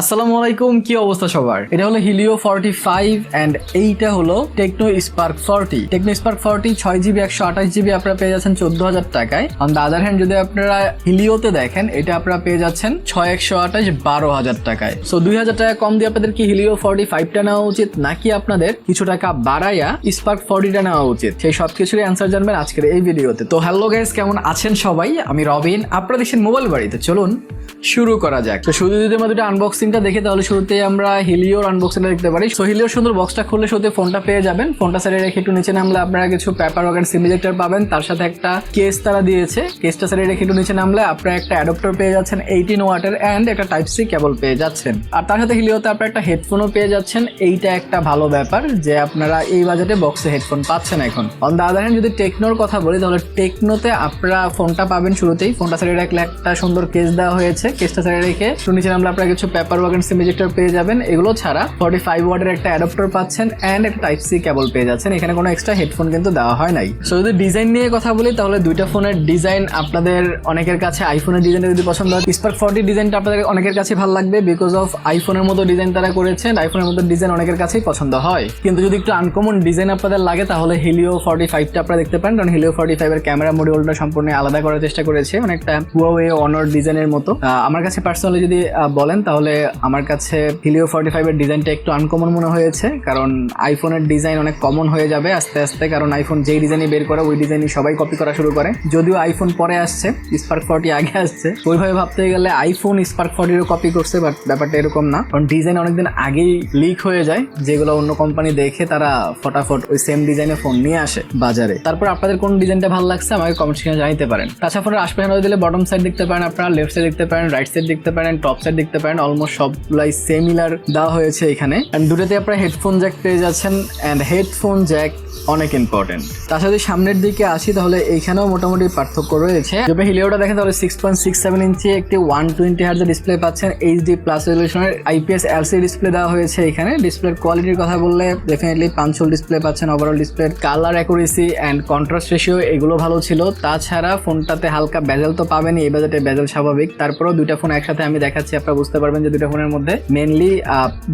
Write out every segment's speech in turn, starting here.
আসসালামু আলাইকুম, কি অবস্থা সবার? এটা হলো হিলিও ফর্টি ফাইভ অ্যান্ড এইটা হলো Tecno Spark forty Tecno Spark forty ছয় জিবি একশো আঠাশ জিবি আপনারা পেয়ে যাচ্ছেন চোদ্দ হাজার টাকায়। অন দ্য আদার হ্যান্ড যদি আপনারা হিলিওতে দেখেন, এটা আপনারা পেয়ে যাচ্ছেন ছয়, একশো আঠাশ, বারো হাজার টাকায়। সো দুই হাজার টাকা কম দিয়ে আপনাদের কি হিলিও ফর্টি ফাইভটা নেওয়া উচিত, নাকি আপনাদের কিছু টাকা বাড়াইয়া স্পার্ক ফর্টিটা নেওয়া উচিত? সেই সব কিছুরই অ্যান্সার জানবেন আজকের এই ভিডিওতে। তো হ্যালো গাইস কেমন আছেন সবাই? আমি রবিন আপনারা দেখছেন মোবাইল বাড়িতে। চলুন শুরু করা যাক। তো শুধু যদি আমরা দুটো আনবক্সিংটা দেখি তাহলে শুরুতে আমরা হিলিওর আনবক্সিংটা দেখতে পারি। সো হিলিওর সুন্দর বক্সটা খুললে শুরুতে ফোনটা পেয়ে যাবেন। ফোনটা সাইডে রেখে একটু নিচে নামলে আপনারা কিছু পেপার ওয়াগান সিমিলেক্টর পাবেন। তার সাথে একটা কেস তারা দিয়েছে। কেসটা সাইডে রেখে একটু নিচে নামলে আপনারা একটা অ্যাডপ্টার পেয়ে যাচ্ছেন এইটিন ওয়াটের অ্যান্ড একটা টাইপ সি কেবল পেয়ে যাচ্ছেন। আর তার সাথে হিলিওতে আপনারা একটা হেডফোনও পেয়ে যাচ্ছেন। এইটা একটা ভালো ব্যাপার যে আপনারা এই বাজেটে বক্সে হেডফোন পাচ্ছেন এখন। অন দ্য আদার হ্যান্ড যদি টেকনোর কথা বলি, তাহলে টেকনোতে আপনারা ফোনটা পাবেন শুরুতেই। ফোনটা সাইডে রাখলে একটা সুন্দর কেস দেওয়া হয়েছে। কেসটা সাইডে রেখে একটু নিচে নামলে আপনারা কিছু পেপার ওয়াগন সিমিজেক্টর পেয়ে যাবেন। এগুলো ছাড়া ফর্টি ফাইভ ওয়ার্ডের একটা অ্যাডাপ্টার পাচ্ছেন অ্যান্ড একটা টাইপ সি কেবল পেয়ে যাচ্ছেন। এখানে কোনো এক্সট্রা হেডফোন কিন্তু দেওয়া হয় নাই। সো যদি ডিজাইন নিয়ে কথা বলি, তাহলে দুইটা ফোনের ডিজাইন আপনাদের অনেকের কাছে আইফোনের ডিজাইনটা যদি পছন্দ হয় স্পার্ক ফর্টি ডিজাইনটা আপনাদের অনেকের কাছে ভালো লাগবে বিকজ অফ আইফোনের মতো ডিজাইন তারা করেছেন আইফোনের মতো ডিজাইন অনেকের কাছেই পছন্দ হয়। কিন্তু যদি একটু আনকমন ডিজাইন আপনাদের লাগে, তাহলে হিলিও ফর্টি ফাইভটা আপনারা দেখতে পারেন। কারণ হিলিও ফর্টি ফাইভের ক্যামেরা মডিউলটা সম্পূর্ণ আলাদা করার চেষ্টা করেছে। অনেকটা হুয়াওয়ে অনর ডিজাইনের মতো। আমার কাছে পার্সোনালি যদি বলেন, তাহলে আমার কাছে হিলিও ফর্টি ফাইভের ডিজাইনটা একটু আনকমন মনে হয়েছে, কারণ আইফোনের ডিজাইন অনেক কমন হয়ে যাবে আস্তে আস্তে, কারণ আইফোন যেই ডিজাইনই বের করে, ওই ডিজাইনই সবাই কপি করা শুরু করে। যদিও আইফোন পরে আসছে স্পার্ক ফর্টি আগে আসছে, ওইভাবে ভাবতে গেলে আইফোন স্পার্ক ফর্টিরও কপি করছে বাট ব্যাপারটা এরকম না। কারণ ডিজাইন অনেকদিন আগেই লিক হয়ে যায়, যেগুলো অন্য কোম্পানি দেখে তারা ফটাফট ওই সেম ডিজাইনের ফোন নিয়ে আসে বাজারে। তারপর আপনাদের কোন ডিজাইনটা ভালো লাগছে, আমাকে কমেন্ট সেখানে জানাতে পারেন। তাছাড়া ফোনের আশপাশে দিলে বটম সাইড দেখতে পারেন আপনারা লেফট সাইড দেখতে পারেন রাইট সাইড দেখতে পারেন টপ সাইড দেখতে পারেন অলমোস্ট সবগুলাই সেমিলার দেওয়া হয়েছে এখানে। অ্যান্ড দুটোতে আপনারা হেডফোন জ্যাক পেয়ে যাচ্ছেন অ্যান্ড হেডফোন জ্যাক অনেক ইম্পর্টেন্ট তার সাথে সামনের দিকে আসি, তাহলে এইখানেও মোটামুটি পার্থক্য রয়েছে। যদি হিলিওটা দেখেন, তাহলে six point six seven inch একটি ওয়ান টোয়েন্টি হার্জের ডিসপ্লে পাচ্ছেন। এইচডি প্লাস রেজলিউশনের আইপিএস এলসি ডিসপ্লে দেওয়া হয়েছে এখানে। ডিসপ্লের কোয়ালিটির কথা বললে ডেফিনেটলি পাঁচশোল ডিসপ্লে পাচ্ছেন ওভারঅল ডিসপ্লের colour accuracy and contrast ratio এগুলো ভালো ছিল। তাছাড়া ফোনটাতে হালকা বেজেল তো পাবেনই, এই বাজেটে বেজেল স্বাভাবিক। তারপরেও দুইটা ফোন একসাথে আমি দেখাচ্ছি, আপনারা বুঝতে পারবেন যে দুইটা ফোনের মধ্যে মেনলি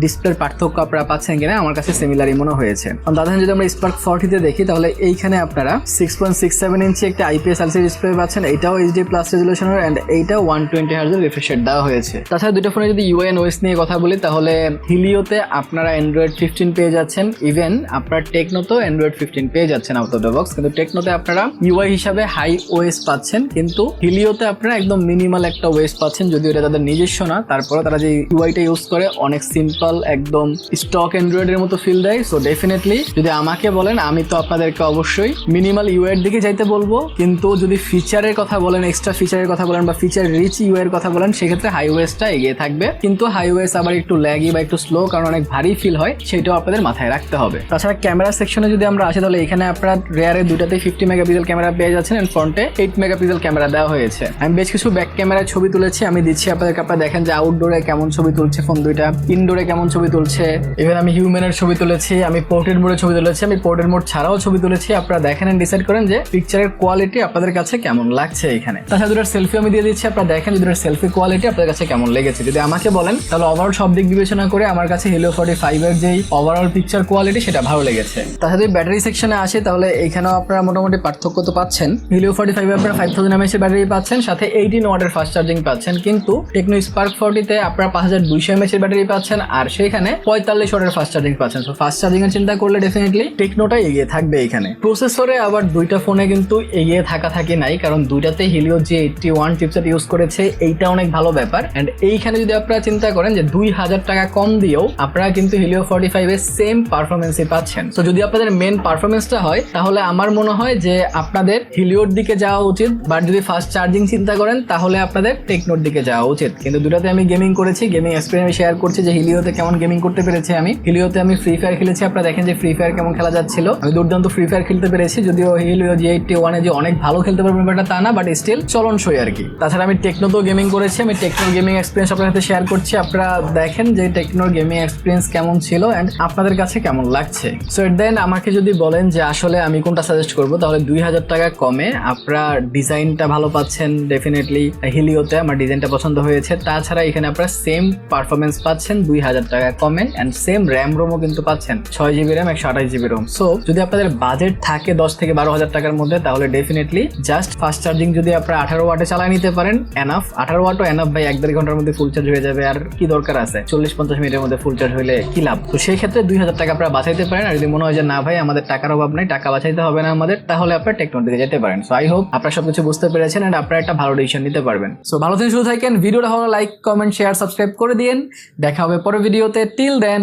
ডিসপ্লের পার্থক্য আপনারা পাচ্ছেন কিনা আমার কাছে সিমিলারই মনে হয়েছে। দাদা যদি আমরা স্পার্ক ফর্টিতে দেখি, তাহলে এইখানে আপনারা six point six seven inch একটা আইপিএস এলসি ডিসপ্লে পাচ্ছেন, এটাও এইচডি প্লাস রেজলিউশনের অ্যান্ড এইটাও ওয়ান টোয়েন্টি হার্জের রিফ্রেশ রেট দেওয়া হয়েছে। তাছাড়া দুটো ফোনে যদি ইউএন ওএস নিয়ে কথা বলি, তাহলে হিলিওতে আপনারা অ্যান্ড্রয়েড ফিফটিন পেয়ে যাচ্ছেন। ইভেন আপনার টেকনোতেও অ্যান্ড্রয়েড ফিফটিন পেয়ে যাচ্ছেন আউট অফ দ্য বক্স কিন্তু টেকনোতে আপনারা ইউআই হিসাবে হাই ওএস পাচ্ছেন। কিন্তু হিলিওতে আপনারা একদম মিনিমাল একটা ওয়েস পাচ্ছেন, যদিও এটা তাদের নিজস্ব না। তারপরে তারা যে ইউআইটা ইউজ করে, অনেক সিম্পল একদম স্টক অ্যান্ড্রয়েডের মতো ফিল দেয়। সো ডেফিনেটলি যদি আমাকে বলেন, আমি তো আপনাদেরকে অবশ্যই মিনিমাল ইউআই এর দিকে যাইতে বলব। কিন্তু যদি ফিচারের কথা বলেন এক্সট্রা ফিচারের কথা বলেন বা ফিচার রিচ ইউ এর কথা বলেন, সেক্ষেত্রে হাইওয়েসটা এগিয়ে থাকবে। কিন্তু হাইওয়েস আবার একটু ল্যাগি বা একটু স্লো কারণ অনেক ভারী ফিল হয়, সেটাও আপনাদের মাথায় রাখতে হবে। তাছাড়া ক্যামেরা সেকশনে যদি আমরা আসি, তাহলে এখানে আপনারা রেয়ারে দুটাতে ফিফটি মেগাপিক্সেল ক্যামেরা পেয়ে যাচ্ছেন এন্ড ফ্রন্টে এইট মেগাপিক্সেল ক্যামেরা দেওয়া হয়েছে। আমি বেশ কিছু ব্যাক ক্যামেরায় ছবি তুলেছি, আমি দিচ্ছি, আপনাদেরকে আপনারা দেখেন যে আউটডোরে কেমন ছবি তুলছে ফোন দুইটা ইনডোরে কেমন ছবি তুলছে ইভেন আমি হিউম্যানের ছবি তুলেছি, আমি পোর্টের মোডে ছবি তুলেছি, আমি পোর্টের মোড ছাড়াও ছবি তুলেছি, আপনারা দেখেন ডিসাইড করেন যে পিকচারের কোয়ালিটি আপনাদের কাছে কেমন লাগছে এখানে। তাছাড়া দুটার সেলফি আমি দিয়ে দিচ্ছি, আপনারা দেখেন দুটার সেলফি কোয়ালিটি আপনাদের কাছে কেমন লেগেছে। যদি আমাকে বলেন, তাহলে ওভারঅল সব দিক বিবেচনা করে আমার কাছে হিলিও ফর্টি ফাইভের যেই ওভারঅল পিকচার কোয়ালিটি সেটা ভালো লেগেছে। তাছাড়া যদি ব্যাটারি সেকশনে আসে, তাহলে এখানেও আপনারা মোটামুটি পার্থক্য তো পাচ্ছেন। হিলিও ফর্টি ফাইভে আপনারা ফাইভ থাউজেন্ড এমএসের ব্যাটারি পাচ্ছেন, সাথে এইটিন ওয়াটের ফাস্ট চার্জিং পাচ্ছেন, কিন্তু টেকনো স্পার্ক ফর্টিতে আপনারা পাঁচ হাজার দুইশো এমএসের ব্যাটারি পাচ্ছেন আর সেখানে পঁয়তাল্লিশ ওয়াটের ফাস্ট চার্জিং পাচ্ছেন। তো ফাস্ট চার্জিং এর চিন্তা করলে ডেফিনেটলি টেকনোটাই এগিয়ে থাকবে এখানে। প্রসেসরে আবার দুইটা ফোনে কিন্তু এগিয়ে থাকা থাকে নাই, কারণ দুইটাতে হিলিও যে এইটটি ওয়ান চিপসেট ইউজ করেছে, এইটা অনেক ভালো ব্যাপার। অ্যান্ড এইখানে যদি আপনারা চিন্তা করেন যে দুই হাজার টাকা কম দিয়েও আপনারা কিন্তু হিলিও ফর্টি ফাইভের সেম পারফরমেন্সই পাচ্ছেন। তো যদি আপনাদের মেন পারফরমেন্সটা হয়, তাহলে আমার মনে হয় যে আপনাদের হিলিওর দিকে যাওয়া উচিত। বাট যদি ফাস্ট চার্জিং চিন্তা করেন, তাহলে আপনাদের টেকনোর দিকে যাওয়া উচিত। কিন্তু দুটাতে আমি গেমিং করেছি গেমিং এক্সপিরিয়েন্স শেয়ার করছি যে হিলিওতে কেমন গেমিং করতে পেরেছি আমি। হিলিওতে আমি ফ্রি ফায়ার খেলেছি, আপনারা দেখেন যে ফ্রি ফায়ার কেমন খেলা যাচ্ছিল। আমি দুর্দান্ত ফ্রি ফায়ার খেলতে পেরেছি, যদিও হিলিও জি এইটটি ওয়ানে যে অনেক ভালো খেলতে পারবেন ব্যাপারটা তা না বাট স্টিল চলনসই আর কি। তাছাড়া আমি টেকনোতেও গেমিং করেছি, আমি টেকনোর গেমিং এক্সপিরিয়েন্স আপনার সাথে শেয়ার করছি। আপনারা দেখেন যে টেকনোর গেমিং এক্সপিরিয়েন্স কেমন ছিল অ্যান্ড আপনাদের কাছে কেমন লাগছে। সো এট দেন আমাকে যদি বলেন যে আসলে আমি কোনটা সাজেস্ট করব, তাহলে দুই হাজার টাকা কমে আপনারা ডিজাইনটা ভালো পাচ্ছেন ডেফিনেটলি হিলিওতে আমার ডিজাইনটা পছন্দ হয়েছে। তাছাড়া এখানে আপনারা সেম পারফরমেন্স পাচ্ছেন দুই হাজার টাকা কমে অ্যান্ড সেম র্যাম রোমও কিন্তু পাচ্ছেন ছয় জিবি র্যাম একশো আঠাশ জিবি রোম সো যদি আপনাদের বাজেট থাকে দশ থেকে বারো হাজার টাকার মধ্যে, তাহলে ডেফিনেটলি জাস্ট ফাস্ট চার্জিং যদি আপনারা আঠারো ওয়াটে চালিয়ে নিতে পারেন এনাফ আঠারো ওয়াটও এনাফ ভাই, এক দেড় ঘণ্টার মধ্যে ফুল চার্জ হয়ে যাবে। আর কি দরকার আছে? চল্লিশ পঞ্চাশ মিনিটের মধ্যে ফুল চার্জ হলে কি লাভ? তো সেই ক্ষেত্রে দুই হাজার টাকা আপনারা বাঁচাইতে পারেন। আর যদি মনে হয় যে, না ভাই, আমাদের টাকার অভাব নাই, টাকা বাঁচাইতে হবে না আমাদের, তাহলে আপনার টেকনোর দিকে যেতে পারেন। সো আই হোপ আপনারা সবকিছু বুঝতে পেরেছেন এন্ড আপনারা একটা ভালো ডিসিশন নিতে পারবেন। সো ভালো থেকে শুরু থাকেন। ভিডিওটা ভালো লাইক কমেন্ট শেয়ার সাবস্ক্রাইব করে দিন দেখা হবে পরের ভিডিওতে। টিল দেন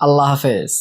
আল্লাহ হাফেজ।